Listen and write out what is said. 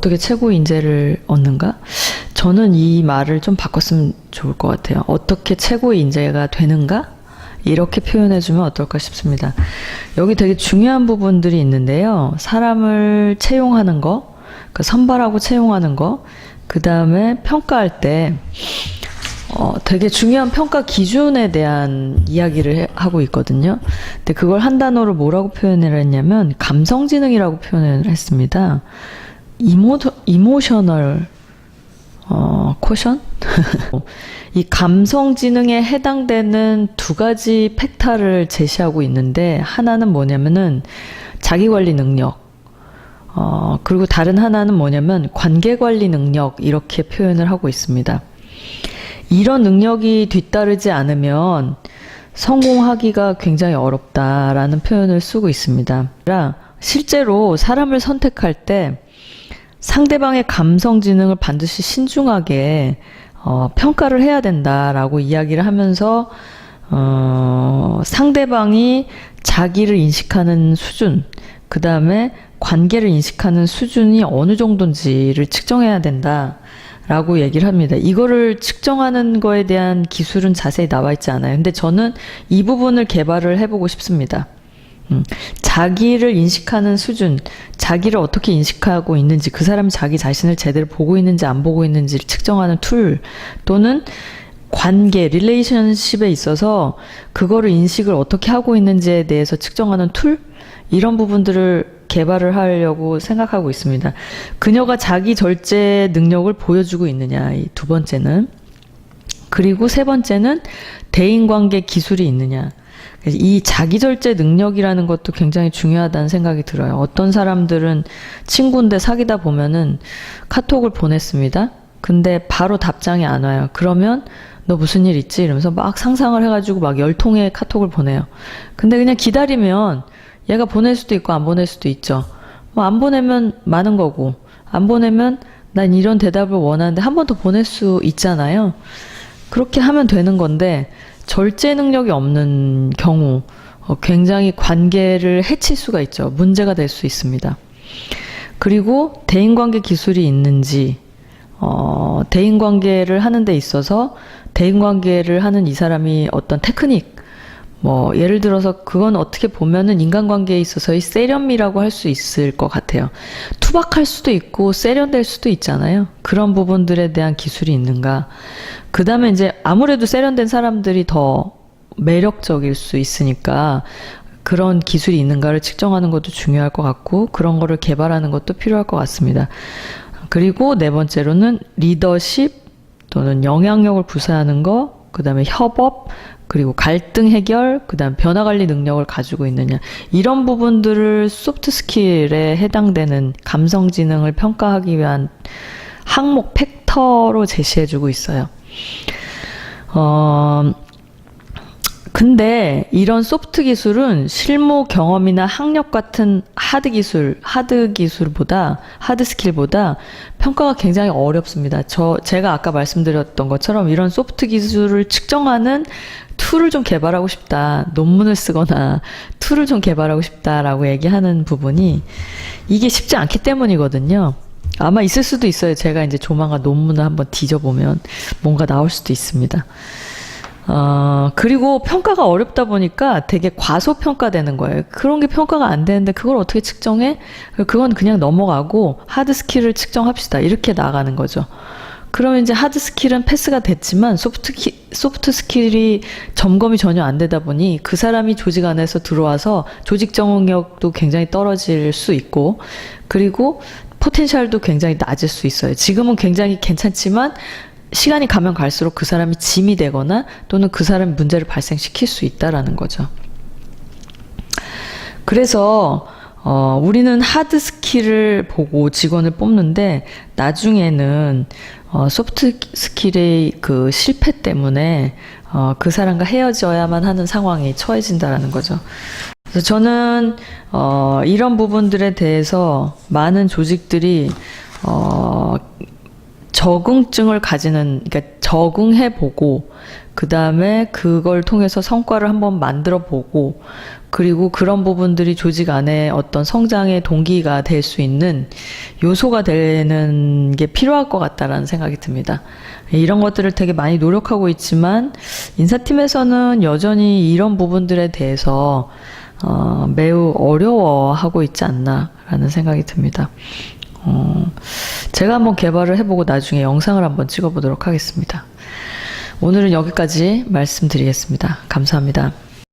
어떻게 최고 인재를 얻는가? 저는 이 말을 좀 바꿨으면 좋을 것 같아요. 어떻게 최고 인재가 되는가? 이렇게 표현해주면 어떨까 싶습니다. 여기 되게 중요한 부분들이 있는데요. 사람을 채용하는 거, 그 선발하고 채용하는 거, 그 다음에 평가할 때, 어, 되게 중요한 평가 기준에 대한 이야기를 해- 하고 있거든요. 근데 그걸 한 단어로 뭐라고 표현을 했냐면, 감성지능이라고 표현을 했습니다. 이모, 이모셔널, 어, 코션? 이 감성 지능에 해당되는 두 가지 팩타를 제시하고 있는데, 하나는 뭐냐면은, 자기 관리 능력, 어, 그리고 다른 하나는 뭐냐면, 관계 관리 능력, 이렇게 표현을 하고 있습니다. 이런 능력이 뒤따르지 않으면 성공하기가 굉장히 어렵다라는 표현을 쓰고 있습니다. 실제로 사람을 선택할 때 상대방의 감성 지능을 반드시 신중하게 어, 평가를 해야 된다라고 이야기를 하면서 어, 상대방이 자기를 인식하는 수준, 그 다음에 관계를 인식하는 수준이 어느 정도인지를 측정해야 된다. 라고 얘기를 합니다. 이거를 측정하는 거에 대한 기술은 자세히 나와 있지 않아요. 근데 저는 이 부분을 개발을 해보고 싶습니다. 음, 자기를 인식하는 수준, 자기를 어떻게 인식하고 있는지, 그 사람이 자기 자신을 제대로 보고 있는지 안 보고 있는지를 측정하는 툴, 또는 관계, 릴레이션십에 있어서 그거를 인식을 어떻게 하고 있는지에 대해서 측정하는 툴? 이런 부분들을 개발을 하려고 생각하고 있습니다. 그녀가 자기 절제 능력을 보여주고 있느냐, 이 두 번째는. 그리고 세 번째는 대인관계 기술이 있느냐. 이 자기절제 능력이라는 것도 굉장히 중요하다는 생각이 들어요. 어떤 사람들은 친구인데 사귀다 보면은 카톡을 보냈습니다. 근데 바로 답장이 안 와요. 그러면 너 무슨 일 있지? 이러면서 막 상상을 해가지고 막 열 통의 카톡을 보내요. 근데 그냥 기다리면 얘가 보낼 수도 있고 안 보낼 수도 있죠. 뭐 안 보내면 많은 거고, 안 보내면 난 이런 대답을 원하는데 한 번 더 보낼 수 있잖아요. 그렇게 하면 되는 건데, 절제 능력이 없는 경우, 어, 굉장히 관계를 해칠 수가 있죠. 문제가 될 수 있습니다. 그리고 대인관계 기술이 있는지, 어, 대인관계를 하는 데 있어서 대인관계를 하는 이 사람이 어떤 테크닉, 뭐, 예를 들어서 그건 어떻게 보면은 인간관계에 있어서의 세련미라고 할 수 있을 것 같아요. 투박할 수도 있고 세련될 수도 있잖아요. 그런 부분들에 대한 기술이 있는가. 그 다음에 이제 아무래도 세련된 사람들이 더 매력적일 수 있으니까 그런 기술이 있는가를 측정하는 것도 중요할 것 같고 그런 거를 개발하는 것도 필요할 것 같습니다. 그리고 네 번째로는 리더십 또는 영향력을 구사하는 거, 그 다음에 협업, 그리고 갈등 해결, 그 다음 변화 관리 능력을 가지고 있느냐. 이런 부분들을 소프트 스킬에 해당되는 감성 지능을 평가하기 위한 항목 팩터로 제시해주고 있어요. 어, 근데 이런 소프트 기술은 실무 경험이나 학력 같은 하드 기술, 하드 기술보다, 하드 스킬보다 평가가 굉장히 어렵습니다. 저, 제가 아까 말씀드렸던 것처럼 이런 소프트 기술을 측정하는 툴을 좀 개발하고 싶다. 논문을 쓰거나 툴을 좀 개발하고 싶다라고 얘기하는 부분이 이게 쉽지 않기 때문이거든요. 아마 있을 수도 있어요. 제가 이제 조만간 논문을 한번 뒤져보면 뭔가 나올 수도 있습니다. 어, 그리고 평가가 어렵다 보니까 되게 과소평가되는 거예요. 그런 게 평가가 안 되는데 그걸 어떻게 측정해? 그건 그냥 넘어가고 하드 스킬을 측정합시다. 이렇게 나가는 거죠. 그러면 이제 하드 스킬은 패스가 됐지만 소프트 키, 소프트 스킬이 점검이 전혀 안 되다 보니 그 사람이 조직 안에서 들어와서 조직 적응력도 굉장히 떨어질 수 있고 그리고 포텐셜도 굉장히 낮을 수 있어요. 지금은 굉장히 괜찮지만 시간이 가면 갈수록 그 사람이 짐이 되거나 또는 그 사람이 문제를 발생시킬 수 있다라는 거죠. 그래서 어, 우리는 하드 스킬을 보고 직원을 뽑는데 나중에는 어, 소프트 스킬의 그 실패 때문에 어, 그 사람과 헤어져야만 하는 상황에 처해진다라는 거죠. 그래서 저는 어, 이런 부분들에 대해서 많은 조직들이 어, 적응증을 가지는 그러니까 적응해 보고 그 다음에 그걸 통해서 성과를 한번 만들어 보고 그리고 그런 부분들이 조직 안에 어떤 성장의 동기가 될 수 있는 요소가 되는 게 필요할 것 같다라는 생각이 듭니다. 이런 것들을 되게 많이 노력하고 있지만 인사팀에서는 여전히 이런 부분들에 대해서 어, 매우 어려워하고 있지 않나라는 생각이 듭니다. 어, 제가 한번 개발을 해보고 나중에 영상을 한번 찍어보도록 하겠습니다. 오늘은 여기까지 말씀드리겠습니다. 감사합니다.